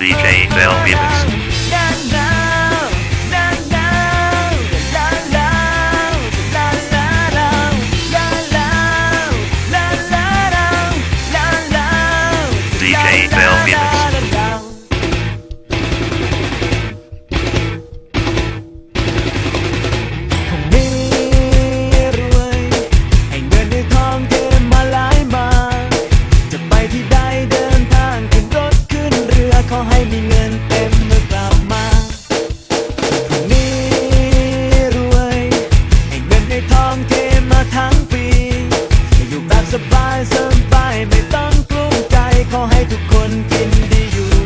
DJ Bill Evans. เสบายไม่ต้องกลุ้มใจขอให้ทุกคนกินดีอยู่